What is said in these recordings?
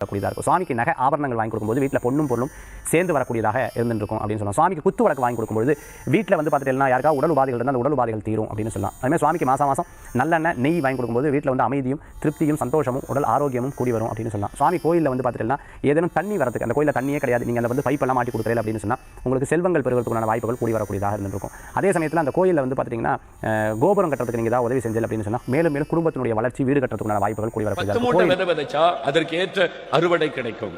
வரக்கூடியதாக இருக்கும். சுவாமிக்கு நகை ஆபரணங்கள் வாங்கி கொடுக்கும்போது வீட்டில் பொண்ணும் பொருளும் சேர்ந்து வரக்கூடியதாக இருந்துருக்கும் அப்படின்னு சொல்லலாம் சுவாமிக்கு குத்து வழக்கு வாங்கி கொடுக்கும்போது வீட்டில் வந்து பார்த்துட்டீங்கன்னா யாருக்கா உடல் உபாதைகள் இருந்தால் அந்த உடல் உபாதைகள் தீரும் அப்படின்னு சொல்லலாம். அதுமாதிரி சுவாமிக்கு மாதம் மாதம் நல்லெண்ணெய் நெய் வாங்கி கொடுக்கும்போது வீட்டில் வந்து அமைதியும் திருப்தியும் சந்தோஷமும் உடல் ஆரோக்கியமும் கூடி வரும் அப்படின்னு சொல்லலாம். சுவாமி கோயிலில் வந்து பார்த்துட்டீங்கன்னா ஏதேனும் தண்ணி வரதுக்கு அந்த கோயிலில் தண்ணியே கிடையாது. நீங்கள் அந்த வந்து பைப்பெல்லாம் மாட்டி கொடுக்குறீங்க அப்படின்னு சொன்னால் உங்களுக்கு செல்வங்கள் பெறுவதற்குண்டான வாய்ப்புகள் கூடி வரக்கூடியதாக இருந்திருக்கும் அதே சமயத்தில் அந்த கோயிலில் வந்து பார்த்திங்கன்னா அஹ், கோபுரம் கட்டுறதுக்கு நீங்கள் ஏதாவது உதவி செஞ்சல் அப்படின்னு சொன்னால் மேலும் மேலும் குடும்பத்தினுடைய வளர்ச்சி வீடு கட்டுறதுக்குண்டான வாய்ப்புகள் கூடி வரக்கூடியதாக அதற்கு ஏற்ற அறுவடை கிடைக்கும்.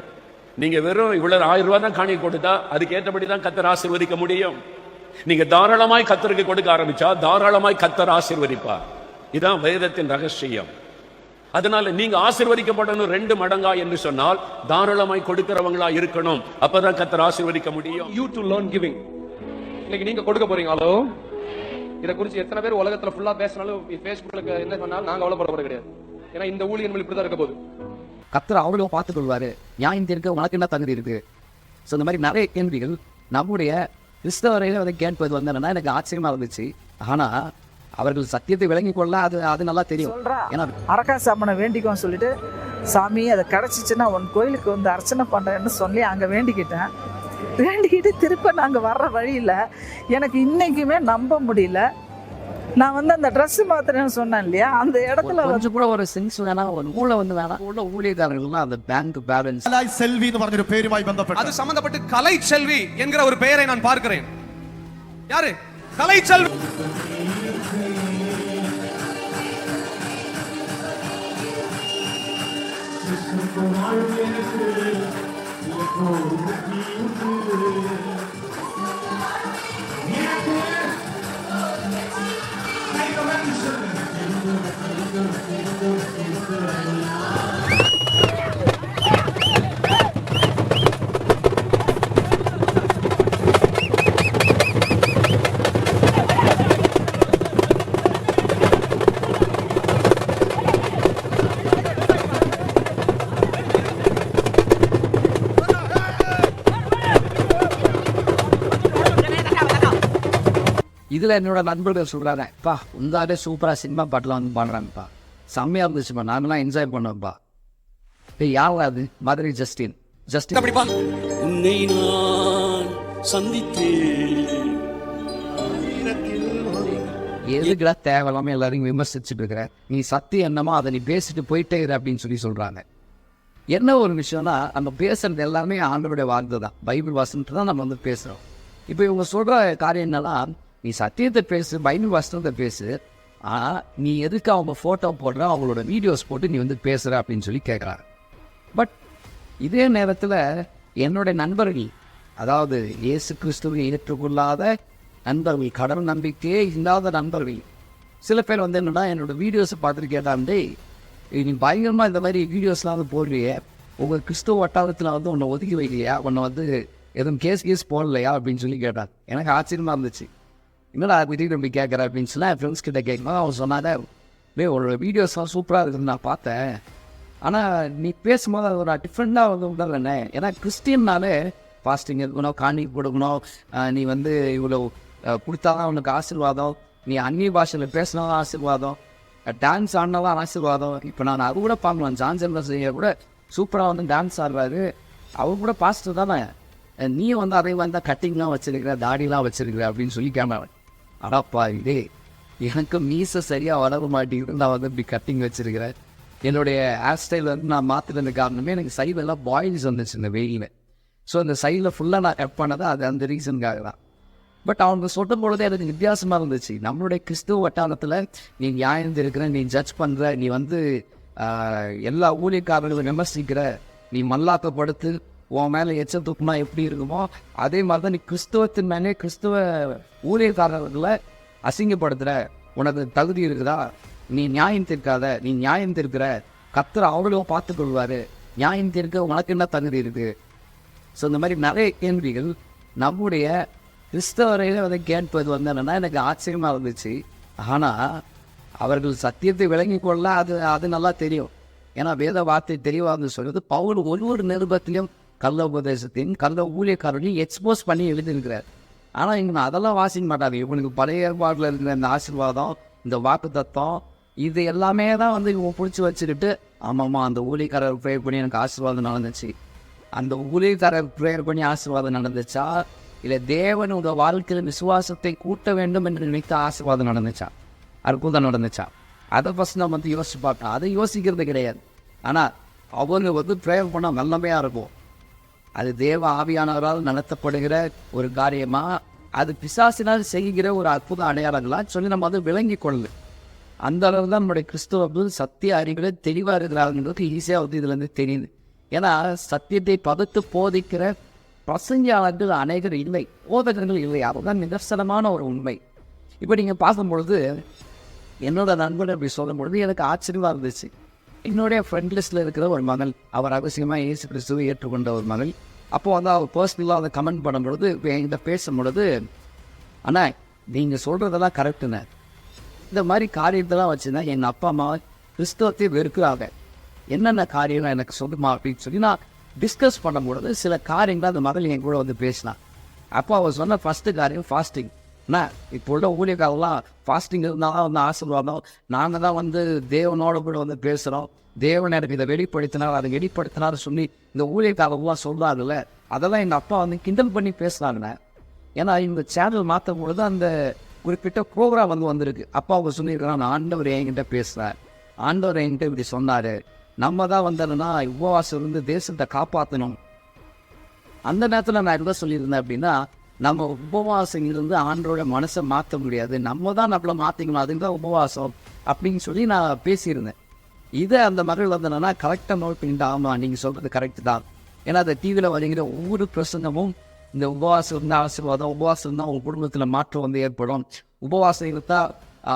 நீங்க வெறும் இவ்வளவு ஆயிரம் ரூபாய் தான் காணி கொடுத்தா அதுக்கேற்றபடி தான் கத்தர் ஆசீர்வதிக்க முடியும். நீங்க தாராளமாய் கத்தருக்கு கொடுக்க ஆரம்பிச்சா தாராளமாய் கத்தர் ஆசீர்வதிப்பார். இதான் வேதத்தின் ரகசியம். அதனால நீங்க ஆசீர்வதிக்கப்படணும் ரெண்டு மடங்கா என்று சொன்னால் தாராளமாய் கொடுக்கிறவங்களா இருக்கணும். அப்பதான் கத்தர் ஆசீர்வதிக்க முடியும். யூ டு லேர்ன் கிவிங் இன்னைக்கு நீங்க கொடுக்க போறீங்க ஹலோ? இதை குறித்து எத்தனை பேர் உலகத்துல ஃபுல்லா பேசினாலும் ஃபேஸ்புக்ல என்ன சொன்னாலும் நாங்க அவ்வளவு போறது கிடையாது. ஏன்னா இந்த ஊழியர்கள் இப்படிதான் இருக்க போகுது. கத்தர் அவங்களும் பார்த்துக் கொள்வாரு நியாயம் தீர்க்க உனக்கு என்ன தகுதி இருக்கு? ஸோ இந்த மாதிரி நிறைய கேள்விகள் நம்முடைய கிறிஸ்தவரையில அதை கேட்பது வந்து என்னன்னா எனக்கு ஆச்சரியமா இருந்துச்சு. ஆனா அவர்கள் சத்தியத்தை விளங்கிக் கொள்ள அது அது நல்லா தெரியும். ஏன்னா அரக்கா சாமனை வேண்டிக்கோன்னு சொல்லிட்டு சாமி அதை கிடச்சிச்சுன்னா உன் கோயிலுக்கு வந்து அர்ச்சனை பண்ணுறேன்னு சொல்லி அங்கே வேண்டிக்கிட்டேன். வேண்டிக்கிட்டு திருப்ப நாங்கள் வர்ற வழியில் எனக்கு இன்னைக்குமே நம்ப முடியல. நான் வந்து அந்த ட்ரெஸ் மாத்திரன்னு சொன்னேன் இல்லையா அந்த இடத்துல வந்து கொஞ்சம் கூட ஒரு சென்ஸ் வேணாம் ஒரு மூளை வந்து வேணாம் உள்ள ஊழியக்காரர்கள்லாம் அந்த பேங்க் பேலன்ஸ் കലായ് സെൽവി എന്ന് പറഞ്ഞൊരു പേരുമായി ബന്ധപ്പെട്ട് அது சம்பந்தப்பட்டு கலை செல்வி என்கிற ஒரு பெயரை நான் பார்க்கிறேன் யாரு கலை செல்வி Thank you. இதுல என்னோட நண்பர்கள் சொல்றாங்க பா உந்தாலே சூப்பரா சினிமா பாட்டுலாம் வந்து பாடுறாங்கப்பா செம்மையா இருந்துச்சுப்பா நாங்களாம் என்ஜாய் பண்ணோம்ப்பா ஏய் யாரா அது? மதுரை ஜஸ்டின். ஜஸ்டின். அப்படிப்பா உன்னை நான் சந்தித்தேன். எதுக்குடா தேவையில்லாம எல்லாரையும் விமர்சிச்சுட்டு இருக்கிற நீ சத்தியம் என்னமோ அதை நீ பேசிட்டு போயிட்டே இரு அப்படின்னு சொல்லி சொல்றாங்க. என்ன ஒரு விஷயம்னா நம்ம பேசுறது எல்லாமே ஆண்டவருடைய வார்த்தை தான் பைபிள் வசனத்தை தான் நம்ம வந்து பேசுறோம். இப்போ இவங்க சொல்ற காரியம் என்னன்னா நீ சத்தியத்தை பேசு பைபிள் வசனத்தை பேசு. ஆனா நீ எதுக்கு அவங்க ஃபோட்டோ போடுற அவங்களோட வீடியோஸ் போட்டு நீ வந்து பேசுகிற அப்படின்னு சொல்லி கேட்குறாரு பட் இதே நேரத்தில் என்னுடைய நண்பர்கள் அதாவது இயேசு கிறிஸ்துவை ஏற்றுக்கொள்ளாத நண்பர்கள் கடவுள் நம்பிக்கையே இல்லாத நண்பர்கள். சில பேர் வந்து என்னென்னா என்னோட வீடியோஸை பார்த்துட்டு கேட்டாண்டே நீ பயங்கரமாக இந்த மாதிரி வீடியோஸ்லாம் வந்து போடுறியே. உங்கள் கிறிஸ்துவ வட்டாரத்தில் வந்து உன்னை ஒதுக்கி வைக்கலையா? உன்னை வந்து எதுவும் கேஸ் கேஸ் போடலையா? அப்படின்னு சொல்லி கேட்டார். எனக்கு ஆச்சரியமாக இருந்துச்சு. என்னடா திடீர்னு இப்படி கேட்குற அப்படின்னு சொன்னால் என் ஃப்ரெண்ட்ஸ் கிட்ட கேட்கும்போது அவன் சொன்னாங்க டேய் ஒரு வீடியோஸ்லாம் சூப்பராக இருக்குன்னு நான் பார்த்தேன் ஆனால் நீ பேசும்போது அது ஒரு டிஃப்ரெண்ட்டாக வந்து உணர்றேனே ஏன்னா கிறிஸ்டின்னாலே ஃபாஸ்டிங் இருக்கணும் காணி கொடுக்கணும் நீ வந்து இவ்வளோ uh, கொடுத்தாதான் உனக்கு ஆசீர்வாதம். நீ அந்நிய பாஷையில் பேசினாலும் ஆசீர்வாதம். டான்ஸ் ஆடினாதான் ஆசீர்வாதம். இப்போ நான் அது கூட பார்க்கலாம் ஜான்சன் செய்ய கூட சூப்பராக வந்து டான்ஸ் ஆடுறாரு அவர் கூட பாஸ்டர் தானே. நீ வந்து அதே மாதிரி தான் கட்டிங்லாம் வச்சுருக்கிற தாடிலாம் வச்சுருக்கிற அப்படின்னு சொல்லி கேமரா அடப்பா இதே எனக்கு மீசை சரியாக வளர மாட்டேங்குது நான் வந்து இப்படி கட்டிங் வச்சுருக்கிறேன் என்னுடைய ஹேர் ஸ்டைல் வந்து நான் மாற்றினது காரணமே எனக்கு சைடெல்லாம் பாயில்ஸ் வந்துச்சு இந்த வெயிலில். ஸோ அந்த சைடில் ஃபுல்லாக நான் கட் பண்ணது அது அந்த ரீசனுக்காக தான். பட் அவங்க சொல்லும் பொழுதே எனக்கு வித்தியாசமாக இருந்துச்சு. நம்மளுடைய கிறிஸ்துவ வட்டாரத்தில் நீ நியாயம் இருக்கிற நீ ஜட்ஜ் பண்ணுற நீ வந்து எல்லா ஊழியக்காரர்களும் விமர்சிக்கிற நீ மல்லாக்கப்படுத்து உன் மேலே எச்ச துப்புனா எப்படி இருக்குமோ அதே மாதிரி தான் நீ கிறிஸ்துவத்தின் மேலே கிறிஸ்துவ ஊழியக்காரர்களை அசிங்கப்படுத்துகிற உனக்கு தகுதி இருக்குதா? நீ நியாயம் தீர்க்காத நீ நியாயம் தீர்க்கிற. கத்துற அவர்களும் பார்த்து கொள்வார் நியாயம் தீர்க்க உனக்கு என்ன தகுதி இருக்குது ஸோ இந்த மாதிரி நிறைய கேள்விகள் நம்முடைய கிறிஸ்தவரையில் வந்து கேட்பது வந்து என்னென்னா எனக்கு ஆச்சரியமாக இருந்துச்சு. ஆனால் அவர்கள் சத்தியத்தை விளங்கி கொள்ள அது அது நல்லா தெரியும். ஏன்னா வேத வார்த்தை தெளிவாக சொல்வது பவுல் ஒரு ஒரு நிருபத்திலையும் கள்ள உபதேசத்தையும் கள்ள ஊழியக்காரர்களையும் எக்ஸ்போஸ் பண்ணி எழுதியிருக்கிறார். ஆனால் இவங்க அதெல்லாம் வாசிக்க மாட்டாங்க இவனுக்கு பழைய ஏற்பாட்டில் இருக்கிற இந்த ஆசீர்வாதம் இந்த வாக்கு தத்துவம் இது எல்லாமே தான் வந்து இவங்க பிடிச்சி வச்சுக்கிட்டு ஆமாம்மா அந்த ஊழியக்காரர் ப்ரேயர் பண்ணி எனக்கு ஆசீர்வாதம் நடந்துச்சு. அந்த ஊழியக்காரர் ப்ரேயர் பண்ணி ஆசீர்வாதம் நடந்துச்சா? இல்லை தேவன் வாழ்க்கையில் விசுவாசத்தை கூட்ட வேண்டும் என்று நினைத்த ஆசீர்வாதம் நடந்துச்சா? அற்புதம் நடந்துச்சா? அதை ஃபஸ்ட் நம்ம வந்து யோசிச்சு பார்க்கணும். அதை யோசிக்கிறது கிடையாது. ஆனால் அவங்க வந்து ப்ரேயர் பண்ணால் நல்லமையாக இருக்கும். அது தேவ ஆவியானவரால் நடத்தப்படுகிற ஒரு காரியமாக அது பிசாசினால் செய்கிற ஒரு அற்புத அடையாளங்களாக சொல்லி நம்ம அதை விளங்கி கொள்ளு. அந்த அளவு தான் நம்முடைய கிறிஸ்துவ சத்திய அறிவில் தெளிவாக இருக்கிறாருன்றது ஈஸியாக வந்து இதுலேருந்து தெரியுது. ஏன்னா சத்தியத்தை பதத்து போதிக்கிற பிரசங்கியாளர்கள் அநேகர் இல்லை போதகர்கள் இல்லை. அதுதான் நிதர்சனமான ஒரு உண்மை. இப்போ நீங்கள் பார்க்கும்பொழுது என்னோட நண்பன் அப்படி சொல்லும் பொழுது எனக்கு ஆச்சரியமாக இருந்துச்சு. என்னுடைய ஃப்ரெண்ட் லிஸ்ட்டில் இருக்கிற ஒரு மகள். அவர் அவசியமாக இயேசு கிறிஸ்துவை ஏற்றுக்கொண்ட ஒரு மகள். அப்போது வந்து அவர் பர்சனலாக அதை கமெண்ட் பண்ணும்பொழுது என்கிட்ட பேசும் பேசும்பொழுது அண்ணா நீங்கள் சொல்கிறதெல்லாம் கரெக்டுண்ணே இந்த மாதிரி காரியத்தெல்லாம் வச்சுருந்தா எங்கள் அப்பா அம்மா கிறிஸ்தவத்தை வெறுக்கிறாங்க. என்னென்ன காரியம் எனக்கு சொல்லுமா? அப்படின்னு சொல்லி நான் டிஸ்கஸ் பண்ணும்பொழுது சில காரியங்கள் அந்த மகள் என் கூட வந்து பேசினான் அப்போ அவர் சொன்ன ஃபஸ்ட்டு காரியம் ஃபாஸ்டிங் என்ன இப்போ உள்ள ஊழியக்காரெல்லாம் ஃபாஸ்டிங் இருந்தால் தான் வந்து ஆசீர்வாதம். நாங்கள் தான் வந்து தேவனோட கூட வந்து பேசுகிறோம் தேவன் எனக்கு இதை வெளிப்படுத்தினார் அதை வெளிப்படுத்தினார் சொல்லி இந்த ஊழியக்காரெல்லாம் சொல்கிறாங்கல்ல அதெல்லாம் எங்கள் அப்பா வந்து கிண்டல் பண்ணி பேசுகிறாங்கண்ணே ஏன்னா இந்த சேனல் மாற்றும் பொழுது அந்த குறிப்பிட்ட ப்ரோக்ராம் வந்து வந்திருக்கு. அப்பா அவங்க சொல்லியிருக்கிறான் ஆண்டவர் என்கிட்ட பேசுகிறார் ஆண்டவர் என்கிட்ட இப்படி சொன்னார். நம்ம தான் வந்தோம்னா உபவாசம் இருந்து தேசத்தை காப்பாற்றணும் அந்த நேரத்தில் நான் என்ன சொல்லியிருந்தேன் அப்படின்னா நம்ம உபவாசம் இருந்து ஆண்டோட மனசை மாற்ற முடியாது. நம்ம தான் நம்மளை மாற்றிக்கணும் அதுக்கு தான் உபவாசம் அப்படின்னு சொல்லி நான் பேசியிருந்தேன். இதை அந்த மகள் வந்தனா கரெக்டாக நோட் பண்ணிட்டு ஆமாம் நீங்கள் சொல்கிறது கரெக்டு தான். ஏன்னா அந்த டிவியில் வருகிற ஒவ்வொரு பிரசங்கமும் இந்த உபவாசம் இருந்தால் ஆசீர்வாதம் உபவாசம் இருந்தால் உங்கள் குடும்பத்தில் மாற்றம் வந்து ஏற்படும். உபவாசம் இருந்தால்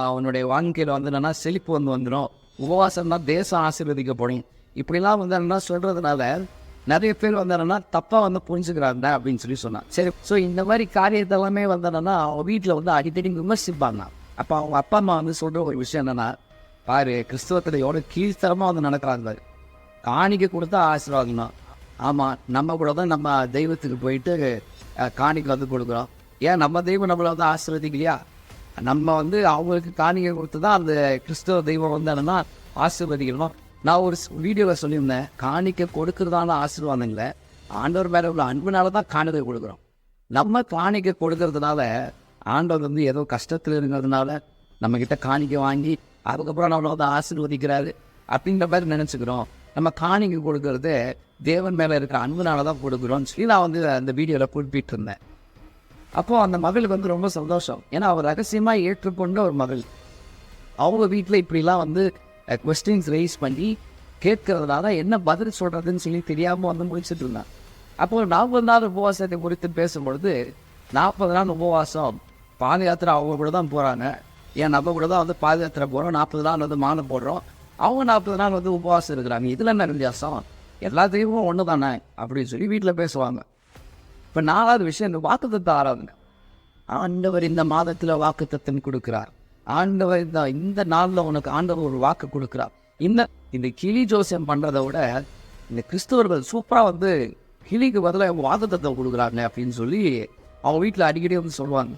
அவனுடைய வாழ்க்கையில் வந்து செழிப்பு வந்து வந்துடும் உபவாசம் தான் தேசம் ஆசீர்வதிக்கப்படும். இப்படிலாம் வந்து என்ன சொல்கிறதுனால நிறைய பேர் வந்தானன்னா தப்பாக வந்து புரிஞ்சுக்கிறாங்க அப்படின்னு சொல்லி சொன்னான். சரி ஸோ இந்த மாதிரி காரியத்தை எல்லாமே வந்து அவங்க வீட்டில் வந்து அடிக்கடி விமர்சிப்பாங்க. அப்போ அவங்க அப்பா அம்மா வந்து சொல்கிற ஒரு விஷயம் என்னென்னா பாரு கிறிஸ்தவத்தில் எவ்வளோ கீழ்த்தரமாக வந்து நடக்கிறாங்க. காணிக்க கொடுத்தா ஆசீர்வாதம் தான் ஆமாம் நம்ம கூட தான் நம்ம தெய்வத்துக்கு போயிட்டு காணிக்க காணிக்கை வந்து கொடுக்குறோம். ஏன் நம்ம தெய்வம் நம்மளை வந்து ஆசீர்வதிக்கலையா? நம்ம வந்து அவங்களுக்கு காணிக்கை கொடுத்து தான் அந்த கிறிஸ்தவ தெய்வம் வந்து என்னென்னா ஆசீர்வதிக்கணும். நான் ஒரு வீடியோவில் சொல்லியிருந்தேன் காணிக்கை கொடுக்கறதான ஆசீர்வாதங்களை ஆண்டவர் மேலே உள்ள அன்புனால தான் காணிக்கை கொடுக்குறோம். நம்ம காணிக்கை கொடுக்கறதுனால ஆண்டவர் வந்து ஏதோ கஷ்டத்தில் இருக்கிறதுனால நம்மக்கிட்ட காணிக்கை வாங்கி அதுக்கப்புறம் நம்மளை வந்து ஆசீர்வதிக்கிறாரு அப்படின்ற மாதிரி நினச்சிக்கிறோம். நம்ம காணிக்கை கொடுக்கறது தேவன் மேலே இருக்கிற அன்புனால தான் கொடுக்குறோம்னு சொல்லி நான் வந்து அந்த வீடியோவில் குறிப்பிட்டு இருந்தேன் அப்போது அந்த மகளுக்கு வந்து ரொம்ப சந்தோஷம். ஏன்னா அவர் ரகசியமாக ஏற்றுக்கொண்ட ஒரு மகள். அவங்க வீட்டில் இப்படிலாம் வந்து கொஸ்டின்ஸ் ரைஸ் பண்ணி கேட்கறதுனால என்ன பதில் சொல்கிறதுன்னு சொல்லி தெரியாமல் வந்து முடிச்சுட்டு இருந்தான். அப்போ நாற்பது நாள் உபவாசத்தை குறித்து பேசும்பொழுது நாற்பது நாள் உபவாசம் பாத யாத்திரை அவங்க கூட தான் போகிறாங்க ஏன் நம்ம கூட தான் வந்து பாத யாத்திரை போகிறோம் நாற்பது நாள் வந்து மாலை போடுறோம். அவங்க நாற்பது நாள் வந்து உபவாசம் இருக்கிறாங்க. இதில் என்ன வித்தியாசம்? எல்லாத்தையும் ஒன்று தானே அப்படின்னு சொல்லி வீட்டில் பேசுவாங்க. இப்போ நாலாவது விஷயம் இந்த வாக்குத்தத்தை ஆராதனை. ஆண்டவர் இந்த மாதத்தில் வாக்குத்தத்தன் கொடுக்குறார். ஆண்டவர் இந்த இந்த நாளில் உனக்கு ஆண்டவர் ஒரு வாக்கு கொடுக்குறார். இந்த இந்த கிளி ஜோசியம் பண்ணுறதை விட இந்த கிறிஸ்தவர்கள் சூப்பராக வந்து கிளிக்கு பதிலாக வாதத்தத்தை கொடுக்குறாங்க அப்படின்னு சொல்லி அவங்க வீட்டில் அடிக்கடி வந்து சொல்லுவாங்க.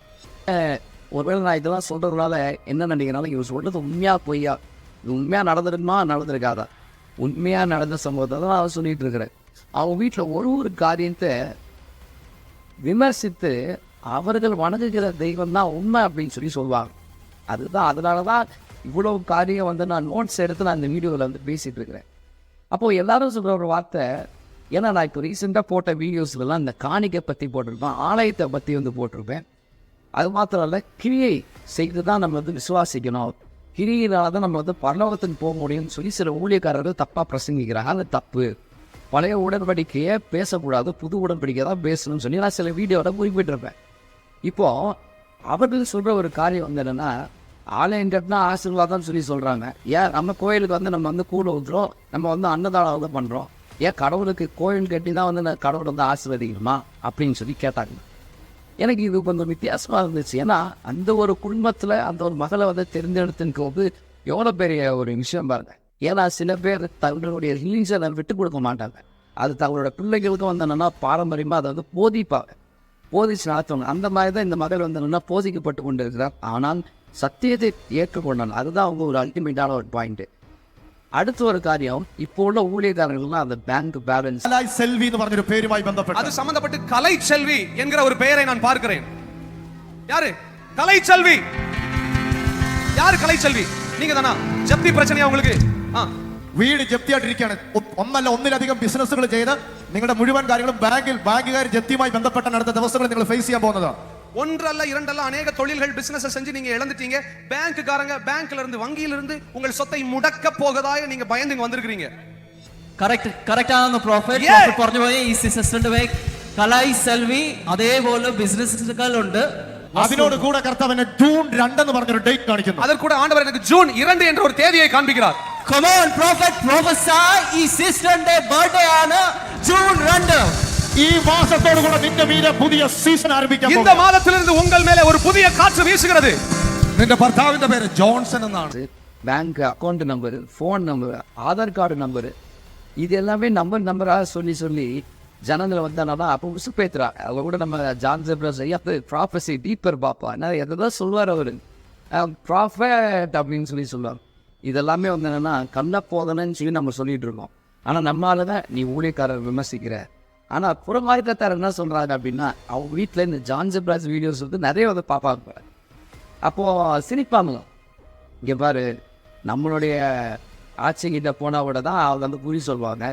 ஒருவேளை நான் இதெல்லாம் சொல்கிறதுனால என்ன நினைக்கிறனால இவர் சொல்கிறது உண்மையாக பொய்யா? இது உண்மையாக நடந்திருக்குமா? நடந்திருக்காதா? உண்மையாக நடந்த சம்பவத்தை தான் நான் சொல்லிட்டு இருக்கிறேன். அவங்க வீட்டில் ஒரு ஒரு காரியத்தை விமர்சித்து அவர்கள் வணங்குகிற தெய்வம் தான் உண்மை அப்படின்னு சொல்லி சொல்லுவாங்க. அதுதான் அதனால தான் இவ்வளோ காரியம் வந்து நான் நோட்ஸ் எடுத்து நான் இந்த வீடியோவில் வந்து பேசிகிட்டு இருக்கிறேன் அப்போது எல்லாரும் சொல்கிற ஒரு வார்த்தை ஏன்னா நான் இப்போ ரீசெண்டாக போட்ட வீடியோஸ்லலாம் இந்த காணிக்கை பற்றி போட்டிருப்பேன் ஆலயத்தை பற்றி வந்து போட்டிருப்பேன். அது மாத்திரம் இல்லை கிரியை செய்து தான் நம்ம வந்து விசுவாசிக்கணும். கிரியினால தான் நம்ம வந்து பரலோகத்துக்கு போக முடியும்னு சொல்லி சில ஊழியக்காரர்கள் தப்பாக பிரசங்கிக்கிறாங்க. அது தப்பு. பழைய உடன்படிக்கையை பேசக்கூடாது புது உடன்படிக்கை தான் பேசணும்னு சொல்லி நான் சில வீடியோவில் குறிப்பிட்டிருப்பேன். இப்போது அவர்கள் சொல்கிற ஒரு காரியம் வந்து என்னென்னா ஆலயம் கட்டினா ஆசீர்வாதம்னு சொல்லி சொல்கிறாங்க ஏன்? நம்ம கோயிலுக்கு வந்து நம்ம வந்து கூழ ஊற்றுறோம் நம்ம வந்து அன்னதானம் வந்து பண்ணுறோம் ஏன்? கடவுளுக்கு கோயில் கட்டி தான் வந்து நான் கடவுள் வந்து ஆசீர்வதிக்கணுமா? அப்படின்னு சொல்லி கேட்டாங்க. எனக்கு இது கொஞ்சம் வித்தியாசமாக இருந்துச்சு. ஏன்னா அந்த ஒரு குடும்பத்தில் அந்த ஒரு மகளை வந்து தேர்ந்தெடுத்துக்கு வந்து எவ்வளோ பெரிய ஒரு விஷயம் பாருங்க. ஏன்னா சில பேர் தங்களுடைய ரிலீஜனை விட்டு கொடுக்க மாட்டாங்க. அது தங்களோட பிள்ளைகளுக்கும் வந்து என்னென்னா பாரம்பரியமாக அதை வந்து போதிப்பாங்க. போதிச்சு நடத்துவாங்க. அந்த மாதிரி தான் இந்த மகள் வந்து என்னென்னா போதிக்கப்பட்டு கொண்டு இருக்கிறார் ஆனால் சத்தியத்தை ஏற்றுக்கொண்டான் அதுதான் அவங்க ஒரு அல்டிமேட்டான ஒரு பாயிண்ட்டு அடுத்த ஒரு காரியம் இப்போ உள்ள ஊழியக்காரர்கள்லாம் அந்த பேங்க் பேலன்ஸ் കലായ് സെൽവി എന്ന് പറഞ്ഞൊരു പേരുമായി ബന്ധപ്പെട്ട് அது சம்பந்தப்பட்டு கலை செல்வி என்கிற ஒரு பெயரை நான் பார்க்கிறேன் யாரு கலை செல்வி யாரு கலை செல்வி நீங்க தானா ஜப்தி பிரச்சனையா உங்களுக்கு ஆ വീട് ജപ്തിയായിട്ടിരിക്കുകയാണ് ഒ- ഒന്നല്ല ഒന്നിലധികം ബിസിനസ്സുകൾ ചെയ്ത് നിങ്ങളുടെ മുഴുവൻ കാര്യങ്ങളും ബാങ്കിൽ ബാങ്കുകാർ ജപ്തിയുമായി ബന്ധപ്പെട്ട അടുത്ത ദിവസങ്ങൾ നിങ്ങൾ ഫേസ് ചെയ്യാൻ പോകുന്നത് ஒன்றல்ல இரண்டல்ல அநேக தொழில்கள் பிசினஸ் செஞ்சு நீங்க இழந்துட்டீங்க பேங்க்குக்காரங்க பேங்க்ல இருந்து வங்கியில இருந்து உங்கள் சொத்தை முடக்க போகதாய நீங்க பயந்து இங்க வந்திருக்கிறீங்க കറക്റ്റ് കറക്റ്റ് ആണെന്ന് പ്രോഫിറ്റ് Yeah. പ്രോഫിറ്റ് പറഞ്ഞു പോയി ഈ സിസ്റ്ററിന്റെ വേ കലായി സെൽവി അതേപോലെ ബിസിനസ്സുകളുണ്ട് അതിനോട് കൂടെ കർത്താവിനെ ജൂൺ രണ്ടെന്ന് പറഞ്ഞൊരു ഡേറ്റ് കാണിക്കുന്നു அதற்கூட ஆண்டவர் எனக்கு ஜூன் இரண்டு என்ற ஒரு தேதியை காண்பிக்கிறார் കമോൺ പ്രോഫിറ്റ് പ്രൊഫസർ ഈ സിസ്റ്ററിന്റെ ബർത്ത്ഡേ ആണ് ജൂൺ രണ്ട് ഈ മാസത്തോടു കൂടെ നിന്റെ മീതെ പുതിയ സീസൺ ആരംഭിക്കാൻ இந்த പോകുന്നു. மாதத்திலிருந்து உங்கள் மேலே ஒரு புதிய காற்று வீசுகிறது നിന്റെ ഭർത്താവിന്റെ പേര് ജോൺസൺ എന്നാണ് bank account number phone number Aadhaar card number இது எல்லாமே நம்பர் நம்பராக சொல்லி சொல்லி ஜனங்களை வந்தானா அப்போ உசுப்பேத்துறா அவங்க கூட நம்ம ஜான் ஜெப்ரஸ் ஐயா ப்ராஃபஸி டீப்பர் பாப்பா என்ன எதாவது சொல்லுவார் அவர் ப்ராஃபட் அப்படின்னு சொல்லி சொல்லுவார் இதெல்லாமே வந்து என்னன்னா கண்ண போதனன்னு சொல்லி நம்ம சொல்லிட்டு இருக்கோம் ஆனால் நம்மளால தான் நீ ஊழியக்காரர் விமர்சிக்கிற ஆனால் புறமாற்றத்தார் என்ன சொல்கிறாங்க அப்படின்னா அவங்க வீட்டில் இந்த ஜான் ஜப்ராஜ் வீடியோஸ் வந்து நிறைய வந்து பார்ப்பாங்க அப்போது சிரிப்பாங்க இங்கே பாரு நம்மளுடைய ஆட்சிக்கிட்ட போனால் கூட தான் அவங்க வந்து குறி சொல்லுவாங்க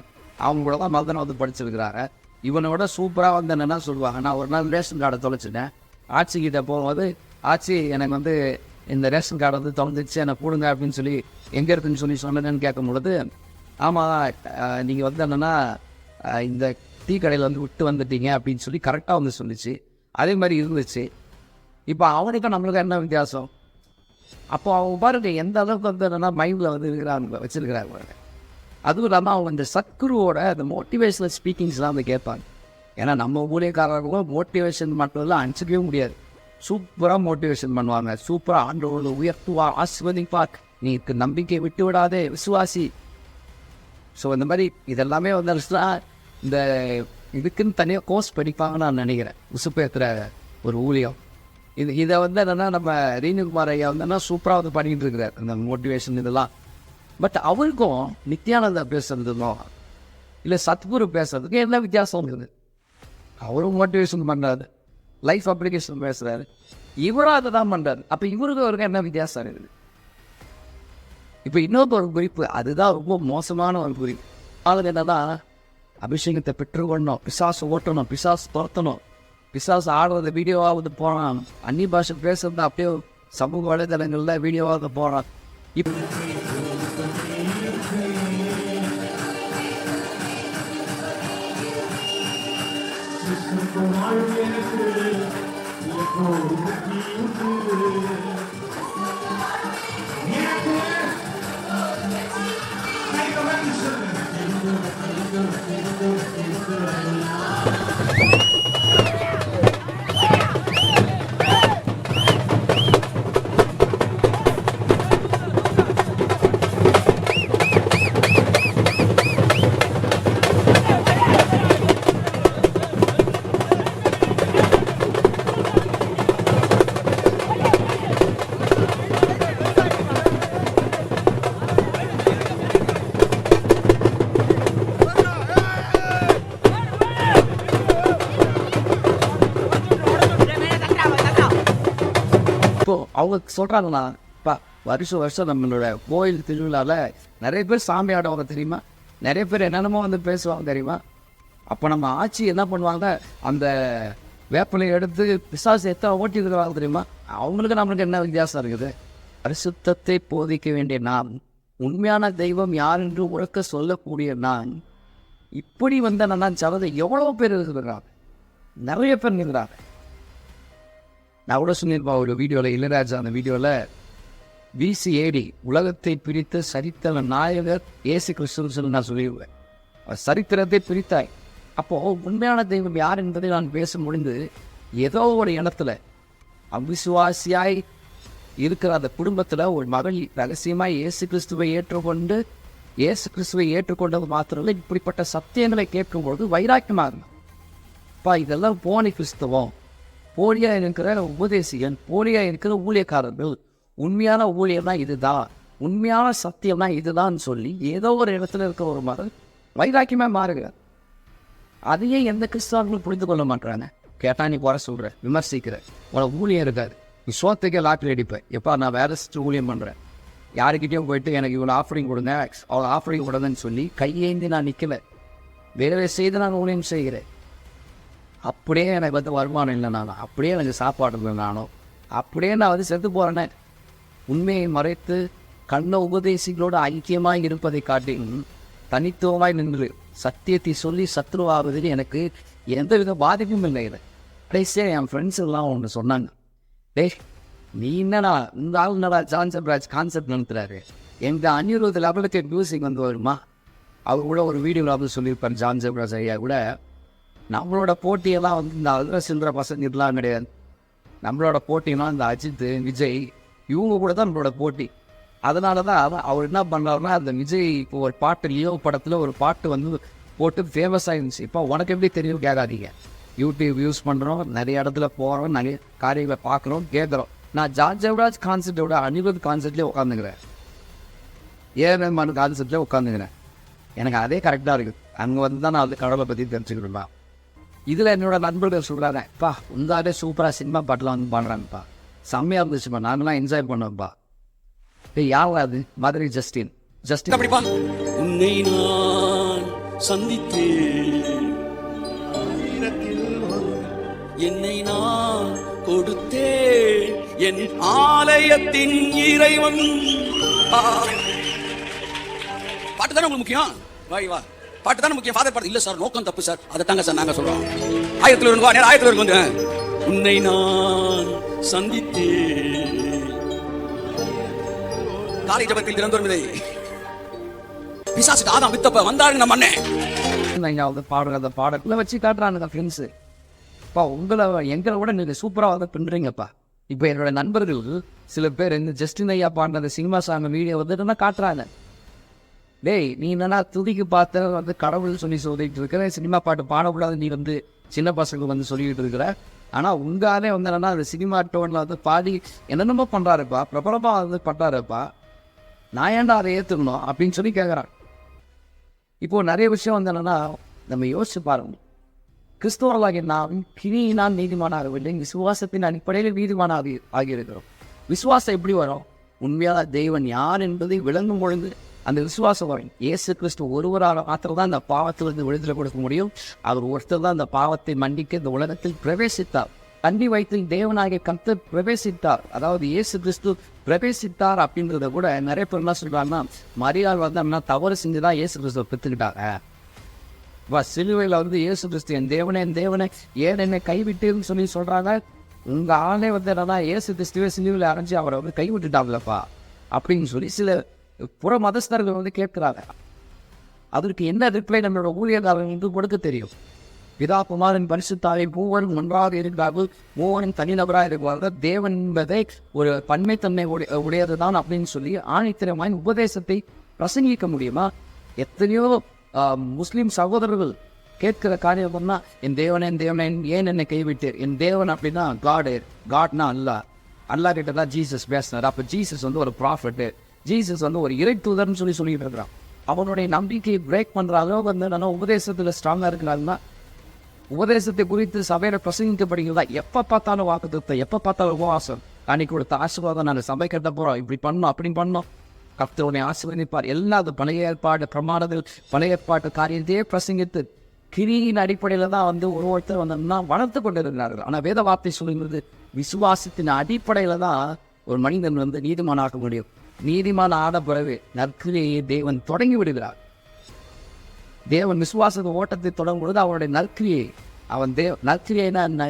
அவங்க கூட தான் மதனை வந்து படிச்சிருக்கிறாங்க இவனை சூப்பராக வந்து என்னென்னா சொல்லுவாங்க. நான் ஒரு நாள் ரேஷன் கார்டை தொலைச்சிட்டேன். ஆட்சிக்கிட்ட போகும்போது ஆட்சி எனக்கு வந்து இந்த ரேஷன் கார்டு வந்து தொலைஞ்சிச்சு எனக்கு கொடுங்க அப்படின்னு சொல்லி எங்கே இருக்குன்னு சொல்லி சொன்னேன்னு கேட்கும் பொழுது ஆமாம் நீங்கள் வந்து என்னென்னா இந்த டீ கடையில் வந்து விட்டு வந்துட்டீங்க அப்படின்னு சொல்லி கரெக்டாக வந்து சொல்லிச்சு. அதே மாதிரி இருந்துச்சு. இப்போ அவனுக்கும் நம்மளுக்கும் என்ன வித்தியாசம்? அப்போ அவங்க பாருங்க எந்த அளவுக்கு வந்து என்னன்னா மைண்டில் வந்து இருக்கிறாங்க வச்சுருக்கிறாங்க பாருங்க. அதுவும் இல்லாமல் அவங்க இந்த சத்குருவோட அந்த மோட்டிவேஷனல் ஸ்பீக்கிங்ஸ்லாம் வந்து கேட்பாங்க. ஏன்னா நம்ம ஊழியக்காரர்களும் மோட்டிவேஷன் பண்ணுறதுலாம் அனுப்பிச்சிக்கவே முடியாது. சூப்பராக மோட்டிவேஷன் பண்ணுவாங்க. சூப்பராக ஆண்டோட உயர்த்துவா ஆசிர்வதிப்பார் நீக்கு நம்பிக்கை விட்டு விடாதே விசுவாசி. ஸோ இந்த மாதிரி இதெல்லாமே வந்துருச்சுன்னா இந்த இதுக்குன்னு தனியாக கோர்ஸ் படிப்பாங்கன்னு நான் நினைக்கிறேன். உசுப்பேத்துற ஒரு ஊழியம் இது இதை வந்து என்னென்னா நம்ம ரீனுகுமார் ஐயா வந்து என்ன சூப்பராக வந்து பண்ணிகிட்டு இருக்கிறார். இந்த மோட்டிவேஷன் இதெல்லாம். பட் அவருக்கும் நித்யானந்தா பேசுறதுக்கும் இல்லை சத்குரு பேசுறதுக்கும் என்ன வித்தியாசம் இருக்குது? அவரும் மோட்டிவேஷன் பண்ணுறாரு லைஃப் அப்ளிகேஷன் பேசுகிறாரு இவரும் அதை தான் பண்ணுறாரு அப்போ இவருக்கு அவருக்கு என்ன வித்தியாசம் இருக்குது? இப்போ இன்னொரு ஒரு குறிப்பு. அதுதான் ரொம்ப மோசமான ஒரு குறிப்பு. அது என்னன்னா அபிஷேகத்தை பெற்றுக்கொள்ளணும் பிசாசு ஓட்டணும் பிசாசு துரத்தணும். பிசாசு ஆடுறத வீடியோவாவது போகிறான் அந்நி பாஷை பேசுறது அப்படியே சமூக வலைதளங்களில் வீடியோவாவது போகிறான் இப் இப்போ Thank you. அவங்க சொல்கிறாங்கண்ணா இப்போ வருஷம் வருஷம் நம்மளோட கோயில் திருவிழாவில் நிறைய பேர் சாமி ஆடுவாங்க தெரியுமா? நிறைய பேர் என்னென்னமோ வந்து பேசுவாங்க தெரியுமா? அப்போ நம்ம ஆட்சி என்ன பண்ணுவாங்க அந்த வேப்பிலையை எடுத்து பிசாசு எத்தனை ஓட்டி விடுவாங்க தெரியுமா? அவங்களுக்கு நம்மளுக்கு என்ன வித்தியாசம் இருக்குது? பரிசுத்தத்தை போதிக்க வேண்டிய நாம் உண்மையான தெய்வம் யார் என்று உறக்க சொல்லக்கூடிய நான் இப்படி வந்த நான் சவதை எவ்வளோ பேர் இருக்கிறாங்க நிறைய பேர் இருக்கிறாங்க நான் கூட சொல்லியிருப்பேன் ஒரு வீடியோவில் இளையராஜா அந்த வீடியோவில் விசிஏடி உலகத்தை பிரித்த சரித்திர நாயகர் ஏசு கிறிஸ்துன்னு சொல்லி நான் சொல்லிடுவேன் அவர் சரித்திரத்தை பிரித்தாய். அப்போது உண்மையான தெய்வம் யார் என்பதை நான் பேச முடிந்து ஏதோ ஒரு இடத்துல அவிசுவாசியாய் இருக்கிற அந்த குடும்பத்தில் ஒரு மகள் ரகசியமாக இயேசு கிறிஸ்துவை ஏற்றுக்கொண்டு இயேசு கிறிஸ்துவை ஏற்றுக்கொண்டது மாத்திரமில்லை இப்படிப்பட்ட சத்தியங்களை கேட்கும்பொழுது வைராக்கியமாக இருந்தான் அப்பா இதெல்லாம் போனி கிறிஸ்தவம். போலியா இருக்கிற உபதேசிகன் போலியா இருக்கிற ஊழியக்காரர்கள் உண்மையான ஊழியர்னா இதுதான் உண்மையான சத்தியம்னா இதுதான் சொல்லி ஏதோ ஒரு இடத்துல இருக்கிற ஒரு மதம் வைராக்கியமாக மாறுங்க அதையே எந்த கிறிஸ்தவர்களும் புரிந்து கொள்ள மாட்டாங்க கேட்டா நீ குறை சொல்கிற விமர்சிக்கிற. உனக்கு ஊழியம் இருக்காது. நீ சோத்துக்கே லாட்டரி அடிப்பேன் எப்பா நான் வேற ஊழியம் பண்ணுறேன் யாருக்கிட்டேயும் போயிட்டு எனக்கு இவ்வளோ ஆஃபரிங் கொடுங்க அவ்வளோ ஆஃபரிங் கொடுங்கன்னு சொல்லி கையேந்தி நான் நிற்கல வேலை செய்து நான் ஊழியம் செய்கிறேன். அப்படியே எனக்கு வந்து வருமானம் இல்லை நானும் அப்படியே எனக்கு சாப்பாடு இல்லை நானும் அப்படியே நான் வந்து செத்து போகிறேனே உண்மையை மறைத்து கண்ண உபதேசிகளோடு ஐக்கியமாக இருப்பதை காட்டிலும் தனித்துவமாய் நின்று சத்தியத்தை சொல்லி சத்ருவாகுவதில் எனக்கு எந்த வித பாதிப்பும் இல்லை இது. கடைசியாக என் ஃப்ரெண்ட்ஸ் எல்லாம் ஒன்று சொன்னாங்க. டேய் நீ என்னடா இந்த ஆள் என்னடா ஜான்சன் ராஜ் கான்செப்ட் நடத்துறாரு? எங்கள் அனிருத் லெவலுக்கு மியூசிக் வந்து வருமா? அவர் கூட ஒரு வீடியோவில் வந்து சொல்லியிருப்பார் ஜான் ராஜ் ஐயா கூட. நம்மளோட போட்டியெல்லாம் வந்து இந்த அல்ற சில்லற பசங்க இதெல்லாம் கிடையாது. நம்மளோட போட்டினா இந்த அஜித் விஜய் இவங்க கூட தான் நம்மளோட போட்டி. அதனால தான் அவர் என்ன பண்ணாருன்னா அந்த விஜய் இப்போ ஒரு பாட்டு லியோ படத்தில் ஒரு பாட்டு வந்து போட்டு ஃபேமஸ் ஆகிருந்துச்சு இப்போ உனக்கு எப்படி தெரியும் கேட்காதீங்க. யூடியூப் யூஸ் பண்ணுறோம் நிறைய இடத்துல போகிறோம் நிறைய காரியங்களை பார்க்குறோம் கேட்குறோம். நான் ஜார்ஜ் ஜவராஜ் கான்செப்டோட அனிருத் கான்செப்ட்லேயே உட்காந்துக்கிறேன் ஏன் ரஹ்மான் கான்செப்ட்லேயே உட்காந்துக்கிறேன் எனக்கு அதே கரெக்டாக இருக்குது அங்கே வந்து தான் நான் வந்து கடவுளை பற்றி தெரிஞ்சுக்கிட்டுமா இதில் என்னோட நண்பர்கள் சொல்கிறாங்க பா உந்தாலே சூப்பராக சினிமா பாட்டெலாம் வந்து பாடுறாங்கப்பா செம்மையாக இருந்துச்சுப்பா நாங்களாம் என்ஜாய் பண்ணோம்ப்பா ஏய் யார் அது? மதுரை ஜஸ்டின். ஜஸ்டின். உன்னை நான் சந்தித்தேன். என்னை நான் கொடுத்தேன். என் ஆலயத்தின் இறைவன். பாட்டு தானே உங்களுக்கு முக்கியம்? வாய் வா. பாட்டு தானே முக்கியம்? ஃபாதர் பாட்டு இல்ல சார் நோக்கம் தப்பு சார். அதை தாங்க சார் நாங்க சொல்றோம். ஆயிரத்துல இருந்து நேரம் ஆயிரத்துல இருந்து வந்து உன்னை நான் சந்தித்தேன். காலை ஜபத்தில் திறந்தோர்மதை பிசாசு ஆதாம் வித்தப்ப வந்தாருங்க நம்ம அண்ணன் ஐயா வந்து பாடுற அந்த பாடக்குள்ள வச்சு காட்டுறானுங்க ஃப்ரெண்ட்ஸு அப்பா உங்களை எங்களை விட நீங்கள் சூப்பராக வந்து பின்னுறீங்கப்பா இப்போ என்னோட நண்பர்கள் சில பேர் இந்த ஜஸ்டின் ஐயா பாடின அந்த சினிமா சாங் வீடியோ வந்துட்டு காட்டுறாங்க. டேய் நீ என்னன்னா துதிக்கு பார்த்த வந்து கடவுள் சொல்லி சொல்லிட்டு இருக்கிற சினிமா பாட்டு பாடக்கூடாது நீ வந்து சின்ன பசங்க வந்து சொல்லிக்கிட்டு இருக்கிற. ஆனால் உங்களாலே வந்து என்னன்னா அந்த சினிமா டோனில் வந்து பாடி என்னென்னமோ பண்ணுறாருப்பா பிரபலமாக வந்து பண்ணுறாருப்பா நான் ஏன்டா அதை ஏற்றுக்கணும் அப்படின்னு சொல்லி கேட்குறான் இப்போ நிறைய விஷயம் வந்து என்னென்னா நம்ம யோசிச்சு பாருங்க. கிறிஸ்தவர்களாகிய நாம் கிரியினால் நீதிமானாகவில்லை விசுவாசத்தின் அடிப்படையில் நீதிமானாகி ஆகியிருக்கிறோம். விசுவாசம் எப்படி வரும்? உண்மையாக தெய்வன் யார் என்பதை விளங்கும் பொழுது அந்த விசுவாசம் வரும் இயேசு கிறிஸ்து ஒருவரால் மாத்திரம் தான் அந்த பாவத்திலிருந்து விடுதலை கொடுக்க முடியும். அவர் ஒருத்தர் தான் அந்த பாவத்தை மன்னிக்க இந்த உலகத்தில் பிரவேசித்தார். தண்ணி வயிற்றில் தேவனாகிய கத்து பிரவேசித்தார். அதாவது இயேசு கிறிஸ்து பிரவேசித்தார் அப்படின்றத கூட நிறைய பேர் என்ன சொல்றாங்கன்னா மரியாள் வந்து அப்படின்னா தவறு செஞ்சு தான் இயேசு கிறிஸ்துவை பெற்றுக்கிட்டாங்க. இப்போ சிலுவையில் வந்து இயேசு கிறிஸ்து என் தேவனே என் தேவனே ஏன் என்னை கைவிட்டுன்னு சொல்லி சொல்கிறாங்க உங்கள் ஆளே வந்து என்னன்னா இயேசு கிறிஸ்துவே சிலுவையில் அரைஞ்சி அவரை வந்து கைவிட்டுட்டாங்களப்பா அப்படின்னு சொல்லி சில புற மதஸ்தர்கள் வந்து கேட்கிறாங்க. அதற்கு என்ன ரிப்ளை நம்மளோட ஊழியர்கள் வந்து கொடுக்க தெரியும்? பிதா குமாரன் பரிசுத்தாவை மூவரும் ஒன்றாக இருக்கிறார்கள். மூவரும் தனிநபராக இருக்கிறார்கள். தேவன் என்பதை ஒரு பன்மைத்தன்மை உடைய உடையது தான் அப்படின்னு சொல்லி ஆணித்திரமாய் உபதேசத்தை பிரசங்கிக்க முடியுமா? எத்தனையோ முஸ்லீம் சகோதரர்கள் கேட்கிற காரியம் பண்ணால் என் தேவனே என் தேவனே ஏன் என்னை கைவிட்டீர்? என் தேவன் அப்படின்னா காடு காட்னா அல்லா அல்லா கிட்ட தான் ஜீசஸ் பேசினார். அப்போ ஜீசஸ் வந்து ஒரு ப்ராஃபிட்டு ஜீசஸ் வந்து ஒரு இறை தூதர்னு சொல்லி சொல்லிட்டு இருக்கிறான் அவனுடைய நம்பிக்கையை பிரேக் பண்ணுற அளவுக்கு வந்து நல்லா உபதேசத்தில் ஸ்ட்ராங்காக இருக்கிறாருன்னா உபதேசத்தை குறித்து சபையில பிரசங்கிக்கப்படுகிறதா எப்போ பார்த்தாலும் வாக்குத்தத்தை எப்போ பார்த்தாலும் உபவாசம். அன்னைக்கு கொடுத்த ஆசீர்வாதம் நான் சபை கட்ட போகிறோம் இப்படி பண்ணோம் அப்படி பண்ணோம். கர்த்தருடைய ஆசீர்வதிப்பார். எல்லா அது பழைய ஏற்பாடு பிரமாணத்தில் பழைய ஏற்பாட்டு காரியத்தையே பிரசங்கித்து கிரியின் அடிப்படையில் தான் வந்து ஒரு ஒருத்தர் வந்தோம்னா வளர்த்து கொண்டிருக்கிறார்கள். ஆனால் வேத வார்த்தை சொல்லுகிறது விசுவாசத்தின் அடிப்படையில் தான் ஒரு மனிதன் வந்து நீதிமானாக முடியும். நீதிமான ஆன பிறகு நற்கிரியை தேவன் தொடங்கி விடுகிறார். தேவன் விசுவாச ஓட்டத்தை தொடங்கும் பொழுது அவனுடைய நற்கிரியை அவன் தேவ நற்கிரியைனா என்ன?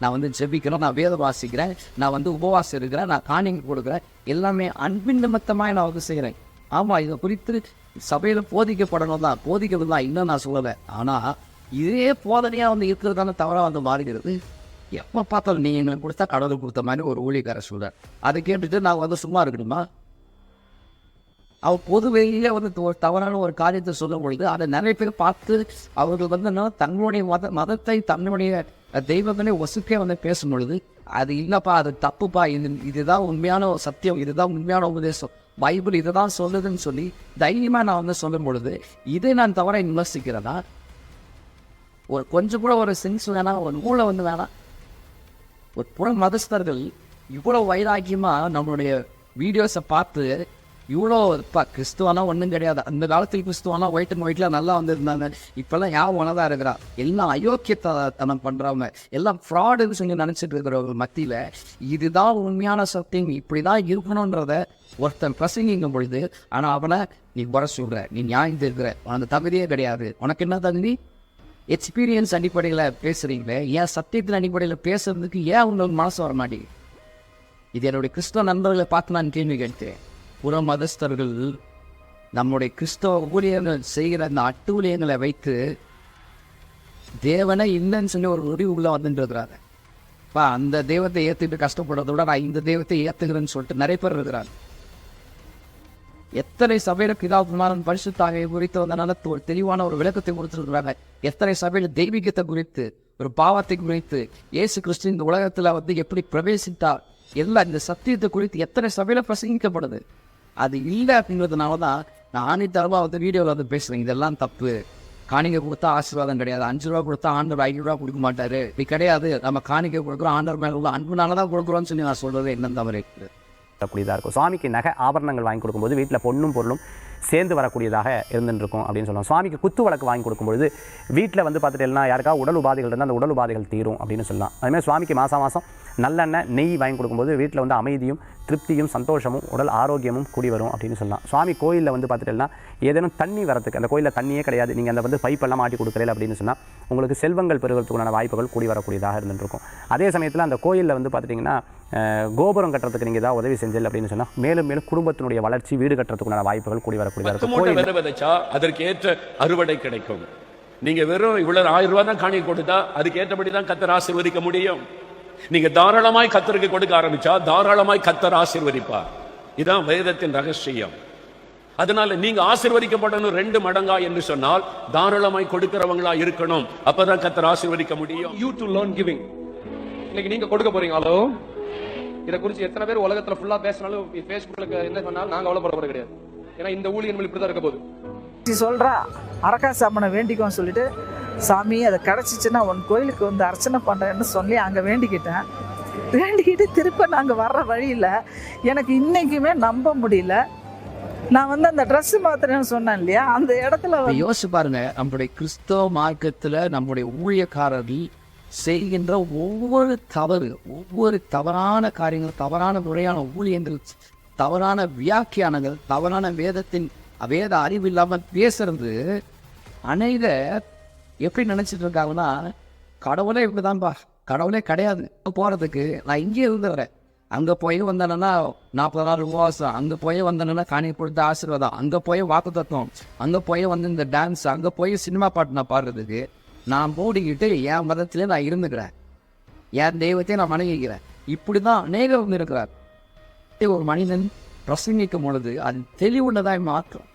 நான் வந்து ஜெபிக்கிறேன் நான் வேதம் வாசிக்கிறேன் நான் வந்து உபவாசம் இருக்கிறேன் நான் காணிங்க கொடுக்குறேன் எல்லாமே அன்பின் நிமித்தமாக நான் வந்து செய்கிறேன். ஆமாம் இதை குறித்து சபையில் போதிக்கப்படணும் தான் போதிக்கிறது தான் இன்னும் நான் சொல்லலை. ஆனால் இதே போதனையாக வந்து இருக்கிறதான தவறாக வந்து மாறுகிறது. எப்போ பார்த்தாலும் நீ எங்களுக்கு கொடுத்தா கடவுள் கொடுத்த மாதிரி ஒரு ஊழியக்கார சொல்கிறார் அதை கேட்டுட்டு நான் வந்து சும்மா இருக்கணுமா? அவர் பொது வந்து ஒரு தவறான ஒரு காரியத்தை சொல்லும் பொழுது அதை நிறைய பேர் பார்த்து அவர்கள் வந்து என்ன தங்களுடைய மத மதத்தை தன்னுடைய தெய்வத்தனை ஒசுக்கே வந்து பேசும் பொழுது அது இல்லைப்பா அது தப்புப்பா இது இதுதான் உண்மையான ஒரு சத்தியம் இதுதான் உண்மையான உபதேசம் பைபிள் இதை தான் சொல்லுதுன்னு சொல்லி தைரியமாக நான் வந்து சொல்லும் பொழுது இதை நான் தவற விமர்சிக்கிறதா ஒரு கொஞ்சம் கூட ஒரு சென்ஸ் வேணாம் ஒரு நூலை வந்து வேணாம். ஒரு புற மதஸ்தர்கள் இவ்வளோ வைராக்கியமாக நம்மளுடைய வீடியோஸை பார்த்து இவ்வளோ இப்போ கிறிஸ்துவானா ஒன்றும் கிடையாது. அந்த காலத்தில் கிறிஸ்துவானா ஒயிட் அண்ட் ஒயிட்டில் நல்லா வந்திருந்தாங்க. இப்போல்லாம் யார் ஒன்றதாக இருக்கிறா? எல்லாம் அயோக்கியத்தனம் பண்ணுறவங்க எல்லாம் ஃப்ராடுன்னு சொல்லி நினச்சிட்டு இருக்கிறவங்க மத்தியில் இதுதான் உண்மையான சத்தியம். இப்படி தான் இருக்கணுன்றத ஒருத்தன் பிரசங்கிக்கும் பொழுது ஆனால் அவனை நீ குறை சொல்கிற நீ நியாயம் இருக்கிற உனக்கு தகுதியே கிடையாது. உனக்கு என்ன தகுதி? எக்ஸ்பீரியன்ஸ் அடிப்படையில் பேசுகிறீங்களே ஏன் சத்தியத்தின் அடிப்படையில் பேசுறதுக்கு ஏன் உங்களுக்கு மனசு வர மாட்டேங்குது இது என்னுடைய கிறிஸ்தவ நண்பர்களை பார்த்து நான் கேள்வி கேட்கிறேன். புற மதஸ்தர்கள் நம்முடைய கிறிஸ்தவ ஊழியர்கள் செய்கிற அந்த அட்டூழியங்களை வைத்து தேவனை இல்லைன்னு சொல்லி ஒரு முடிவுக்குள்ள வந்துட்டு பா அந்த தெய்வத்தை ஏற்றுட்டு கஷ்டப்படுறத விட நான் இந்த தெய்வத்தை ஏற்றுகிறேன்னு சொல்லிட்டு நிறைய பேர் இருக்கிறாங்க. எத்தனை சபையில பிதா பரிசு பரிசுத்தாகை குறித்து வந்தனால ஒரு தெளிவான ஒரு விளக்கத்தை கொடுத்துருக்குறாங்க. எத்தனை சபையில தெய்வீகத்தை குறித்து ஒரு பாவத்தை குறித்து இயேசு கிறிஸ்து இந்த உலகத்துல வந்து எப்படி பிரவேசித்தார் எல்லாம் இந்த சத்தியத்தை குறித்து எத்தனை சபையில பிரசங்கிக்கப்படுது. அது இல்லை அப்படிங்கிறதுனால தான் நான் ஆணித்தரமாக வந்து வீடியோவில் வந்து பேசுகிறேன் இதெல்லாம் தப்பு. காணிக்கை கொடுத்தா ஆசீர்வாதம் கிடையாது. அஞ்சு ரூபா கொடுத்தா ஆண்டவர் ஐநூறு ரூபா கொடுக்க மாட்டார். இப்படி கிடையாது. நம்ம காணிக்கை கொடுக்குறோம். ஆண்டவர் மேலே உள்ள அன்புனால தான் கொடுக்குறோம்னு சொல்லி நான் சொல்கிறது என்ன தவறு இருக்குது வரக்கூடியதாக இருக்கும். சுவாமிக்கு நகை ஆபரணங்கள் வாங்கி கொடுக்கும்போது வீட்டில் பொண்ணும் பொருளும் சேர்ந்து வரக்கூடியதாக இருந்துருக்கும் அப்படின்னு சொல்லுவோம் சுவாமிக்கு குத்து வழக்கு வாங்கி கொடுக்கும்பொழுது வீட்டில் வந்து பார்த்துட்டேன்னா யாருக்கா உடல் உபாதைகள் இருந்தால் அந்த உடல் உபாதைகள் தீரும் அப்படின்னு சொல்லலாம். அதுமாதிரி சுவாமிக்கு மாதம் மாதம் நல்லெண்ணெய் நெய் வாங்கி கொடுக்கும்போது வீட்டில் வந்து அமைதியும் திருப்தியும் சந்தோஷமும் உடல் ஆரோக்கியமும் கூடி வரும் அப்படின்னு சொல்லலாம். சுவாமி கோயிலில் வந்து பார்த்துட்டேன்னா ஏதேனும் தண்ணி வரத்துக்கு அந்த கோயிலில் தண்ணியே கிடையாது. நீங்கள் அந்த வந்து பைப்பெல்லாம் மாட்டி கொடுக்குறீங்க அப்படின்னு சொன்னால் உங்களுக்கு செல்வங்கள் பெறுவதற்குண்டான வாய்ப்புகள் கூடி வரக்கூடியதாக இருந்துருக்கும் அதே சமயத்தில் அந்த கோயிலில் வந்து பார்த்துட்டிங்கன்னா கோபுரம் கட்டுறதுக்கு நீங்கள் ஏதாவது உதவி செஞ்சல் அப்படின்னு சொன்னால் மேலும் மேலும் குடும்பத்தினுடைய வளர்ச்சி வீடு கட்டுறதுக்குண்டான வாய்ப்புகள் கூடி வரக்கூடியதாக பத்து இருக்கும் விதைச்சா அதற்கு ஏற்ற அறுவடை கிடைக்கும். நீங்க வெறும் இவ்வளவு ஆயிரம் ரூபாய் தான் காணிக்கை கொடுத்தா அதுக்கு ஏற்றபடி தான் கத்தர் ஆசீர்வதிக்க முடியும். நீங்க தாராளமாய் கத்தருக்கு கொடுக்க ஆரம்பிச்சா தாராளமாய் கத்தர் ஆசீர்வதிப்பார். இதான் வேதத்தின் ரகசியம். அதனால நீங்க ஆசீர்வதிக்கப்படணும் ரெண்டு மடங்கா என்று சொன்னால் தாராளமாய் கொடுக்கிறவங்களா இருக்கணும். அப்பதான் கத்தர் ஆசீர்வதிக்க முடியும். யூ டு லேர்ன் கிவிங் இன்னைக்கு நீங்க கொடுக்க போறீங்க ஹலோ இதை குறித்து எத்தனை பேர் உலகத்துல ஃபுல்லா பேசினாலும் ஃபேஸ்புக்ல என்ன சொன்னாலும் நாங்க அவ்வளவு போறது கிடையாது. ஏன்னா இந்த ஊழியன் இப்படி தான் இருக்க போகுது. நீ சொல்கிறா அரக்கா சாமனை வேண்டிக்கோன்னு சொல்லிட்டு சாமி அதை கிடச்சிச்சின்னா உன் கோயிலுக்கு வந்து அர்ச்சனை பண்ணுறேன்னு சொல்லி அங்கே வேண்டிக்கிட்டேன். வேண்டிக்கிட்டு திருப்ப நாங்கள் வர்ற வழியில் எனக்கு இன்னைக்குமே நம்ப முடியல. நான் வந்து அந்த ட்ரெஸ் மாத்திரேன்னு சொன்னேன் இல்லையா? அந்த இடத்துல யோசிச்சு பாருங்க நம்முடைய கிறிஸ்தவ மார்க்கத்துல நம்முடைய ஊழியக்காரர்கள் செய்கின்ற ஒவ்வொரு தவறு ஒவ்வொரு தவறான காரியங்கள் தவறான முறையான ஊழியங்கள் தவறான வியாக்கியானங்கள் தவறான வேதத்தின் வேத அறிவு இல்லாமல் பேசுறது அநேக எப்படி நினைச்சிட்டு இருக்காங்கன்னா கடவுளே இப்படிதான்பா கடவுளே கிடையாது. போறதுக்கு நான் இங்கே இருந்து வரேன். அங்கே போய் வந்தேன்னா நாற்பது நாள் உபவாசம் அங்கே போய் வந்தேன்னா காணி கொடுத்த ஆசீர்வாதம் அங்கே போய் வாக்கு தத்துவம் அங்கே போய் வந்து இந்த டான்ஸ் அங்கே போய் சினிமா பாட்டு நான் பாடுறதுக்கு நான் போடிக்கிட்டு என் மதத்திலே நான் இருந்துக்கிறேன். என் தெய்வத்தை நான் வணங்கிக்கிறேன். இப்படி தான் அநேகம் வந்து இருக்கிறார் ஒரு மனிதன் பிரசங்கிக்கும் பொழுது அது தெளிவுள்ளதாய் மாற்றும்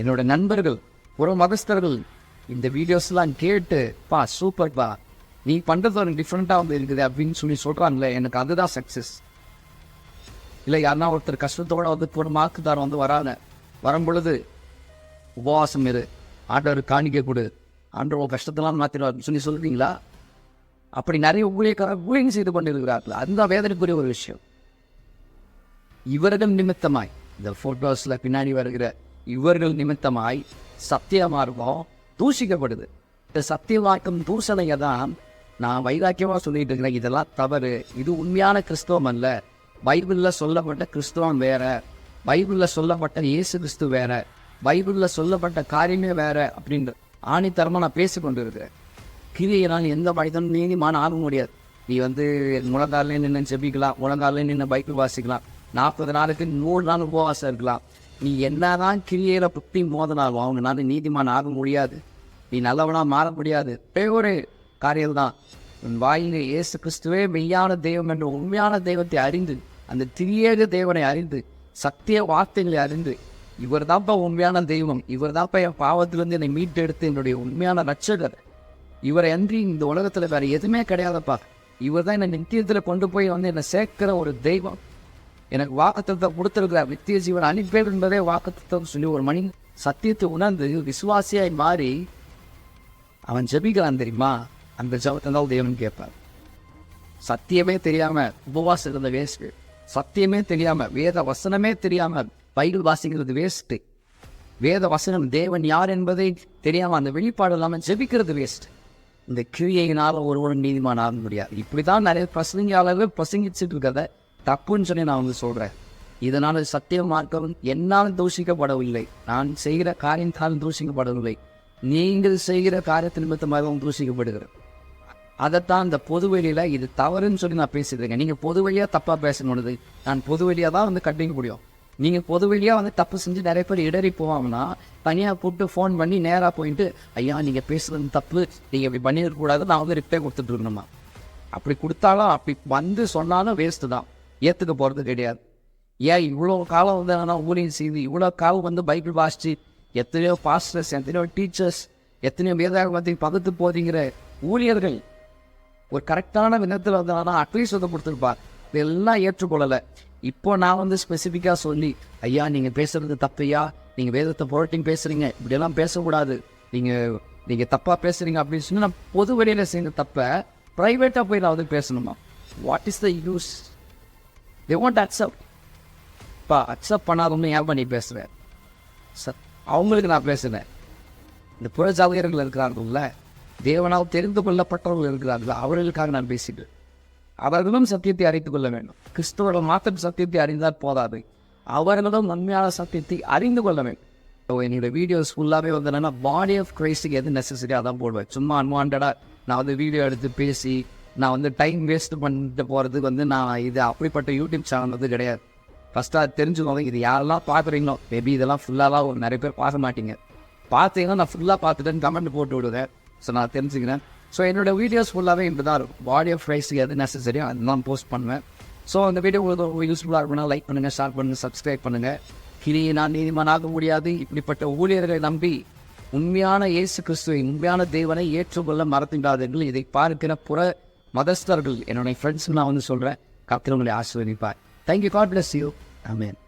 என்னோட நண்பர்கள் புற மதஸ்தர்கள் இந்த வீடியோஸ்லாம் கேட்டு பா சூப்பர் பா. நீ பண்ணுறது ஒரு டிஃப்ரெண்ட்டாக வந்து இருக்குது அப்படின்னு சொல்லி சொல்கிறாங்களே எனக்கு அதுதான் சக்ஸஸ் இல்லை யாருன்னா ஒருத்தர் கஷ்டத்தோடு வந்து ஒரு மார்க்குதார் வந்து வராங்க. வரும்பொழுது உபவாசம் இரு. ஆண்டவர் காணிக்க கொடு. ஆண்டவர் உன் கஷ்டத்தெல்லாம் மாற்றிடுவார் சொல்லி சொல்லுவீங்களா அப்படி நிறைய ஊழியக்காரர் ஊழியம் செய்து கொண்டிருக்கிறார்கள். அதுதான் வேதனைக்குரிய ஒரு விஷயம். இவர்கள் நிமித்தமாய் இந்த ஃபோட்டோஸில் பின்னாடி வருகிற இவர்கள் நிமித்தமாய் சத்திய மார்க்கம் தூஷிக்கப்படுது. இந்த சத்திய வாக்கம் தூசணையை தான் நான் வைராக்கியமாக சொல்லிட்டு இருக்கிறேன். இதெல்லாம் தவறு. இது உண்மையான கிறிஸ்தவம் அல்ல. பைபிளில் சொல்லப்பட்ட கிறிஸ்தவம் வேற. பைபிளில் சொல்லப்பட்ட இயேசு கிறிஸ்து வேற. பைபிளில் சொல்லப்பட்ட காரியமே வேற அப்படின்ற ஆணித்தரமாக நான் பேசி கொண்டு இருக்கிறேன் எந்த மனிதனும் நீதிமான ஆக முடியாது. நீ வந்து முழங்காலே நின்று செபிக்கலாம் முழங்காலே நின்று பைக்கு வாசிக்கலாம். நாற்பது நாளுக்கு நூறு நாள் உபவாசம் இருக்கலாம். நீ என்னதான் கிரியையில் புத்தி மோதனாலும் அவங்கனால நீதிமான் ஆக முடியாது. நீ நல்லவனாக மாற முடியாது. ஒரே ஒரு காரியம் தான் உன் வாயில் இயேசு கிறிஸ்துவே மெய்யான தெய்வம் என்ற உண்மையான தெய்வத்தை அறிந்து அந்த திரியேக தேவனை அறிந்து சத்திய வார்த்தைகளை அறிந்து இவர் தான்ப்பா உண்மையான தெய்வம். இவர் தான்ப்பா என் பாவத்திலேருந்து என்னை மீட்டெடுத்து என்னுடைய உண்மையான ரட்சகர் இவரை அன்றி இந்த உலகத்தில் வேற எதுவுமே கிடையாதுப்பா. இவர் தான் என்னை நித்தியத்தில் கொண்டு போய் வந்து என்னை சேர்க்கிற ஒரு தெய்வம். எனக்கு வாக்குத்தத்தை கொடுத்துருக்கிறார். நித்திய ஜீவன் அனுப்பேன் என்பதே வாக்குத்தம் சொல்லி ஒரு மணி சத்தியத்தை உணர்ந்து விசுவாசியாய் மாறி அவன் ஜெபிக்கிறான் தெரியுமா? அந்த ஜபத்தை தான் தேவன் கேட்பார். சத்தியமே தெரியாமல் உபவாசம் இருந்த வேஸ்ட் சத்தியமே தெரியாமல் வேத வசனமே தெரியாமல் பைபிள் வாசிக்கிறது வேஸ்ட்டு வேத வசனம் தேவன் யார் என்பதை தெரியாமல் அந்த வெளிப்பாடு இல்லாமல் ஜெபிக்கிறது வேஸ்ட் இந்த கிரியையினால் ஒருவரும் நீதிமான ஆக முடியாது. இப்படி தான் நிறைய பிரசங்கியாளர்கள் பிரசங்கிச்சுட்டு இருக்கிறத தப்புன்னு சொல்லி நான் வந்து சொல்கிறேன் இதனால் சத்திய மார்க்கம் என்னால் தூஷிக்கப்படவில்லை. நான் செய்கிற காரியத்தால் தூஷிக்கப்படவில்லை. நீங்கள் செய்கிற காரியத்தின் நிமித்தமாகவும் தூஷிக்கப்படுகிறது. அதைத்தான் இந்த பொது வெளியில இது தவறுன்னு சொல்லி நான் பேசியிருக்கேன் நீங்கள் நீங்க பொது வழியா தப்பா பேசணுது நான் பொது வழியாக தான் வந்து கட்டிக்க முடியும். நீங்கள் பொது வழியாக வந்து தப்பு செஞ்சு நிறைய பேர் இடறி போவாங்கன்னா தனியாக கூப்பிட்டு ஃபோன் பண்ணி நேராக போயிட்டு ஐயா நீங்கள் பேசுகிறது தப்பு. நீங்கள் இப்படி பண்ணிடக்கூடாது. நான் வந்து ரிப்ளை கொடுத்துட்ருக்கணுமா அப்படி கொடுத்தாலும் அப்படி வந்து சொன்னாலும் வேஸ்ட்டு தான். ஏற்றுக்க போகிறது கிடையாது. ஏன் இவ்வளோ காலம் வந்து ஆனால் ஊழியம் செய்து இவ்வளோ காலம் வந்து பைபிள் வாசிச்சு எத்தனையோ பாஸ்டர்ஸ் எத்தனையோ டீச்சர்ஸ் எத்தனையோ வேதாகமத்தை பகுத்து போதிங்கிற ஊழியர்கள் ஒரு கரெக்டான விதத்தில் வந்து ஆனால் அட்வைஸ் வந்து கொடுத்துருப்பார். இதெல்லாம் ஏற்றுக்கொள்ளலை. இப்போ நான் வந்து ஸ்பெசிஃபிக்காக சொல்லி ஐயா நீங்கள் பேசுகிறது தப்பையா நீங்கள் வேதத்தை புரட்டிங் பேசுகிறீங்க இப்படியெல்லாம் பேசக்கூடாது. நீங்கள் நீங்கள் தப்பாக பேசுகிறீங்க அப்படின்னு சொல்லி நான் பொது வழியில் செய்த தப்பை ப்ரைவேட்டாக போய் நான் வந்து பேசணுமா? What is the use they want accept இப்போ அக்செப்ட் பண்ணாதவங்க ஏன் பண்ணி பேசுகிறேன் சார் அவங்களுக்கு நான் பேசுகிறேன் இந்த புறஜாதிகர்கள் இருக்கிறார்கள்ல தேவனால் தெரிந்து கொள்ளப்பட்டவர்கள் இருக்கிறார்கள். அவர்களுக்காக நான் பேசிட்டு அவர்களும் சத்தியத்தை அறிந்து கொள்ள வேண்டும். கிறிஸ்துவோட மாத்திரம் சத்தியத்தை அறிந்தால் போதாது. அவர்களும் நன்மையான சத்தியத்தை அறிந்து கொள்ள வேண்டும். இப்போ என்னுடைய வீடியோஸ் ஃபுல்லாகவே வந்து என்னென்னா பாடி ஆஃப் கிரைஸ்டுக்கு எது நெசசரியாக தான் போடுவேன். சும்மா அன்வான்டாக நான் வந்து வீடியோ எடுத்து பேசி நான் வந்து டைம் வேஸ்ட் பண்ணிட்டு போகிறதுக்கு வந்து நான் இது அப்படிப்பட்ட யூடியூப் சேனல் வந்து கிடையாது. ஃபஸ்ட்டு அது தெரிஞ்சுக்கோங்க இது யாரெல்லாம் பார்க்குறீங்களோ மேபி இதெல்லாம் ஃபுல்லாலாம் ஒரு நிறைய பேர் பார்க்க மாட்டீங்க. பார்த்தீங்கன்னா நான் ஃபுல்லாக பார்த்துட்டேன்னு கமெண்ட் போட்டு விடுவேன். ஸோ நான் தெரிஞ்சுக்கிறேன். ஸோ என்னோட வீடியோஸ் ஃபுல்லாகவே இப்படி தான் இருக்கும் பாடி ஆஃப் ரைஸ் எது நெசசரியோ அதுதான் போஸ்ட் பண்ணுவேன். ஸோ அந்த வீடியோ உங்களுக்கு யூஸ்ஃபுல்லாக இருக்குன்னா லைக் பண்ணுங்கள் ஷேர் பண்ணுங்கள் சப்ஸ்கிரைப் பண்ணுங்கள் இனி நான் நீதிமானாக முடியாது. இப்படிப்பட்ட ஊழியர்களை நம்பி உண்மையான இயேசு கிறிஸ்துவை உண்மையான தேவனை ஏற்றுக்கொள்ள மறந்துவிடாதீர்கள். இதை பார்க்கிற புற மதஸ்தர்கள் என்னுடைய ஃப்ரெண்ட்ஸுக்கு நான் வந்து சொல்கிறேன் கத்திரவங்களை ஆசீர்வதிப்பார். Thank you god bless you amen